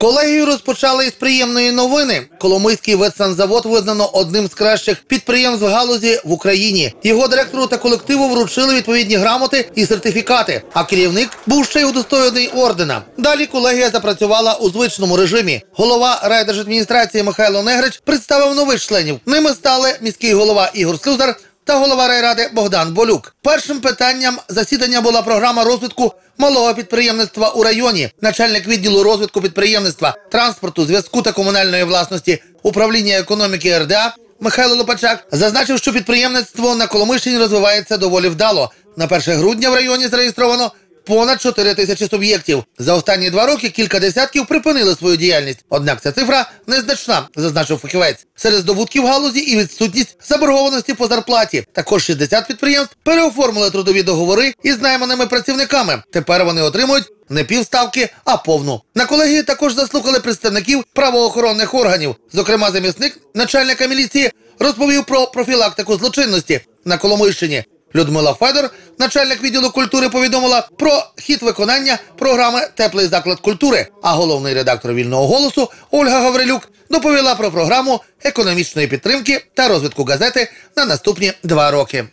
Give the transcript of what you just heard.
Колегію розпочали із приємної новини. Коломийський ветсанзавод визнано одним з кращих підприємств галузі в Україні. Його директору та колективу вручили відповідні грамоти і сертифікати. А керівник був ще й удостоєний ордена. Далі колегія запрацювала у звичному режимі. Голова райдержадміністрації Михайло Негрич представив нових членів. Ними стали міський голова Ігор Слюзар та голова райради Богдан Болюк. Першим питанням засідання була програма розвитку малого підприємництва у районі. Начальник відділу розвитку підприємництва, транспорту, зв'язку та комунальної власності управління економіки РДА Михайло Лопачак зазначив, що підприємництво на Коломишині розвивається доволі вдало. На 1 грудня в районі зареєстровано понад 4 тисячі суб'єктів. За останні два роки кілька десятків припинили свою діяльність. Однак ця цифра незначна, зазначив фахівець. Серед здобутків галузі і відсутність заборгованості по зарплаті. Також 60 підприємств переоформили трудові договори із найманими працівниками. Тепер вони отримують не півставки, а повну. На колегії також заслухали представників правоохоронних органів. Зокрема, замісник начальника міліції розповів про профілактику злочинності на Коломийщині. Людмила Федор, начальник відділу культури, повідомила про хід виконання програми Теплий заклад культури. А головний редактор вільного голосу Ольга Гаврилюк доповіла про програму економічної підтримки та розвитку газети на наступні два роки.